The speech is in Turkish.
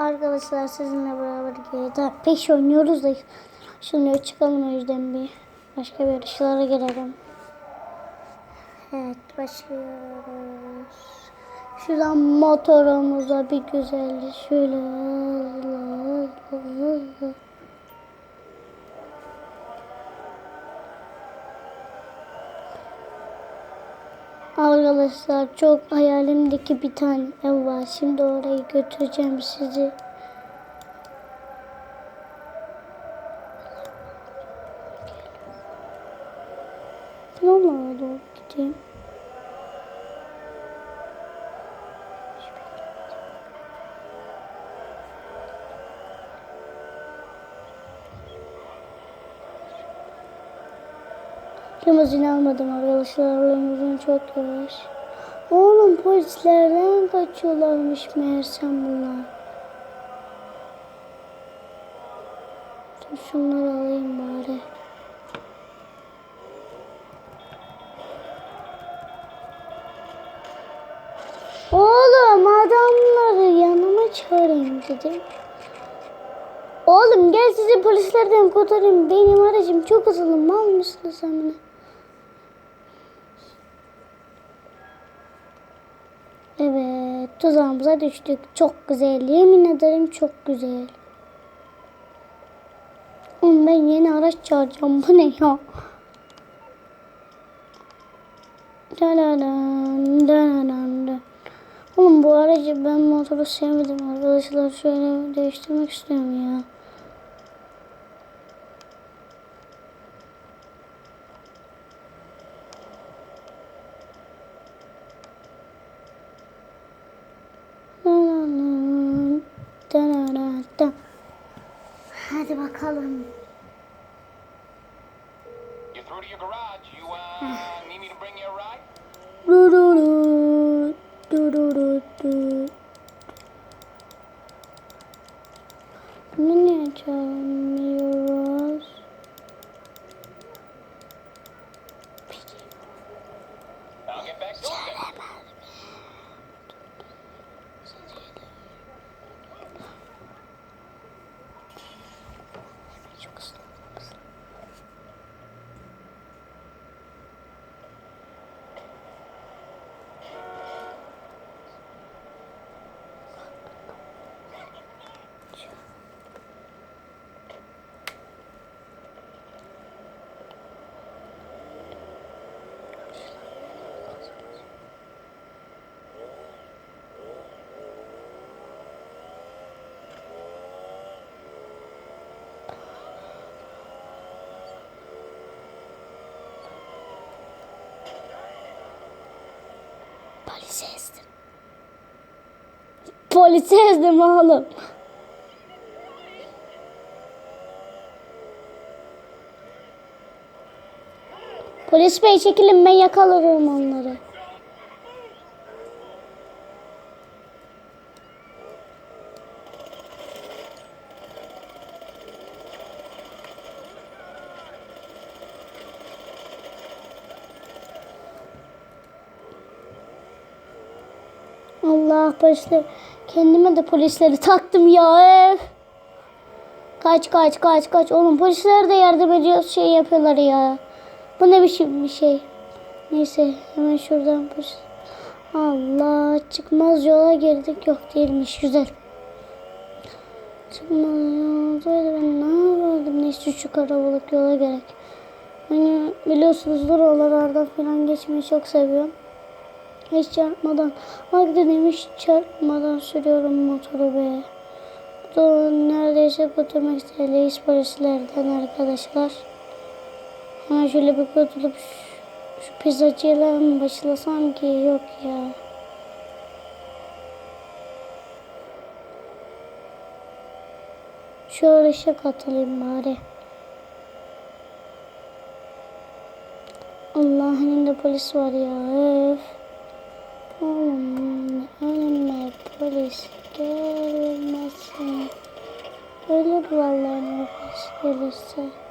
Arkadaşlar sizinle beraber GTA 5 oynuyoruz da şimdi çıkalım o yüzden bir başka bir yarışlara girelim. Evet başlıyoruz. Şuradan motorumuza bir güzel şöyle Arkadaşlar çok hayalimdeki bir tane ev var. Şimdi oraya götüreceğim sizi. Vallahi doğru gideyim. Limuzin almadım arkadaşlar. Limuzin çok yavaş. Oğlum polislerden kaçıyorlarmış meğersem bunlar. Dur şunları alayım bari. Oğlum adamları yanıma çağırayım dedim. Oğlum gel sizi polislerden kurtarayım. Benim aracım çok hızlı. Mal mısın sen? Evet, tuzağımıza düştük. Çok güzel. Yemin ederim çok güzel. Oğlum ben yeni araç çağıracağım. Bu ne ya? Oğlum bu aracı ben motoru sevmedim arkadaşlar. Şöyle değiştirmek istiyorum ya. Du du du. Bunu niye çalmıyoruz? I'll get back to it. Polisi ezdim. Polisi ezdim oğlum. Polis bey çekilin ben yakalarım onları. Allah polisler. Kendime de polisleri taktım ya. öf. Kaç kaç kaç kaç. Oğlum polisler de yardım ediyor şey yapıyorlar ya. Bu ne biçim bir şey. Neyse hemen şuradan polis. Allah çıkmaz yola girdik. Yok değilmiş güzel. Çıkmaz yoldaydı ben ne yapardım. Neyse şu karabalık yola gerek. Hani biliyorsunuz oralardan falan geçmeyi çok seviyorum. Hiç çarpmadan. Bak dedim hiç çarpmadan sürüyorum motoru be. Da neredeyse götürmek isteyiz polislerden arkadaşlar. Hemen şöyle bir kurtulup şu, şu pizzacıyla mı başlasam ki yok ya. Şu yarışa katılayım bari. Allah'ın önünde polis var ya. Öf. Oğlum önüme polis gelmesin. Ölür vallahi polis gelirse.